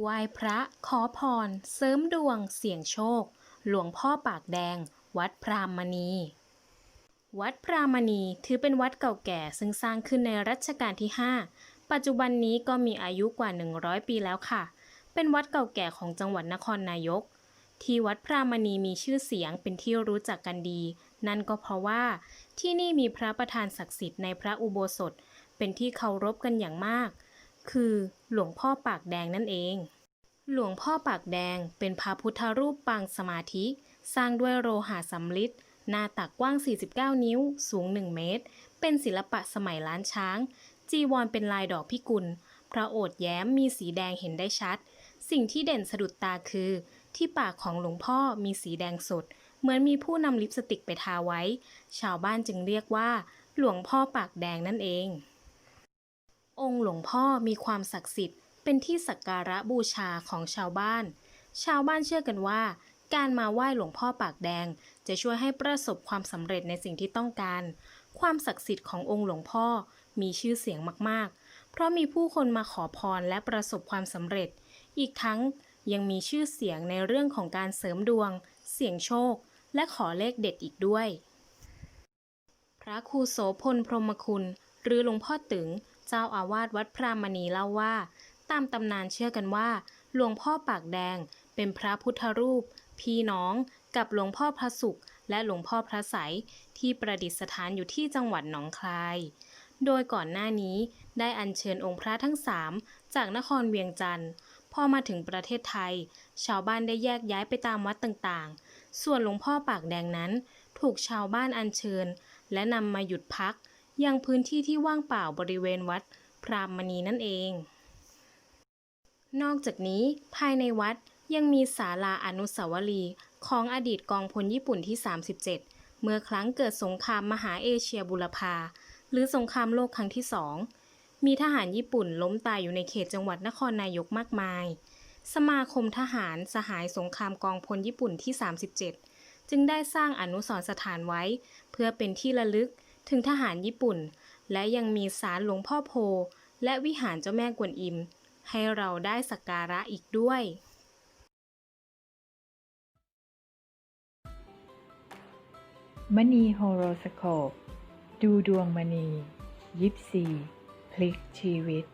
ไหว้พระขอพร เสริมดวง เสี่ยงโชค หลวงพ่อปากแดง วัดพรามณี วัดพรามณีถือเป็นวัดเก่าแก่ซึ่งสร้างขึ้นในรัชกาลที่ 5 ปัจจุบันนี้ก็มีอายุกว่า 100 ปีแล้วค่ะ เป็นวัดเก่าแก่ของจังหวัดนครนายก ที่วัดพรามณีมีชื่อเสียงเป็นที่รู้จักกันดี นั่นก็เพราะว่าที่นี่มีพระประธานศักดิ์สิทธิ์ในพระอุโบสถ เป็นที่เคารพกันอย่างมาก คือหลวงพ่อปากแดงนั่นเอง หลวงพ่อปากแดงเป็นพระพุทธรูปปางสมาธิ สร้างด้วยโลหะสำริดหน้าตักกว้าง 49 นิ้ว สูง 1 เมตร เป็นศิลปะสมัยล้านช้าง จีวรเป็นลายดอกพิกุล พระโอษฐ์แย้มมีสีแดงเห็นได้ชัด สิ่งที่เด่นสะดุดตาคือ ที่ปากของหลวงพ่อมีสีแดงสด เหมือนมีผู้นำลิปสติกไปทาไว้ ชาวบ้านจึงเรียกว่า หลวงพ่อปากแดงนั่นเอง องค์หลวงพ่อมีความศักดิ์สิทธิ์เป็นที่สักการะบูชาของชาวบ้าน ชาวบ้านเชื่อกันว่า การมาไหว้หลวงพ่อปากแดง จะช่วยให้ประสบความสำเร็จในสิ่งที่ต้องการ ความศักดิ์สิทธิ์ขององค์หลวงพ่อมีชื่อเสียงมากๆ เพราะมีผู้คนมาขอพรและประสบความสำเร็จ อีกทั้งยังมีชื่อเสียงในเรื่องของการเสริมดวง เสี่ยงโชค และขอเลขเด็ดอีกด้วย พระครูโสพลพรหมคุณ หรือหลวงพ่อตึง เจ้าอาวาสวัดพรามณีเล่าว่า ตามตำนานเชื่อกันว่า หลวงพ่อปากแดงเป็นพระพุทธรูป พี่น้องกับหลวงพ่อพระสุข และหลวงพ่อพระใสที่ประดิษฐานอยู่ที่จังหวัดหนองคาย โดยก่อนหน้านี้ได้อัญเชิญองค์พระทั้งสามจากนครเวียงจันทร์พอมาถึงประเทศไทย ชาวบ้านได้แยกย้ายไปตามวัดต่างๆ ส่วนหลวงพ่อปากแดงนั้น ถูกชาวบ้านอัญเชิญ และนำมาหยุดพัก ยังพื้นที่ที่ว่างเปล่าบริเวณวัดพรามมณีนั่นเอง นอกจากนี้ภายในวัดยังมีศาลาอนุสาวรีย์ของอดีตกองพลญี่ปุ่นที่ 37 เมื่อครั้งเกิดสงครามมหาเอเชียบุรพา หรือสงครามโลกครั้งที่สองมีทหารญี่ปุ่นล้มตายอยู่ในเขตจังหวัดนครนายกมากมาย สมาคมทหารสหายสงครามกองพลญี่ปุ่นที่ 37 จึงได้สร้างอนุสรสถานไว้ เพื่อเป็นที่ระลึก ถึงทหารญี่ปุ่น และยังมีศาลหลวงพ่อโพ และวิหารเจ้าแม่กวนอิม ให้เราได้สักการะอีกด้วยมณีโฮโรสโคป ดูดวงมณี ยิปซี พลิกชีวิต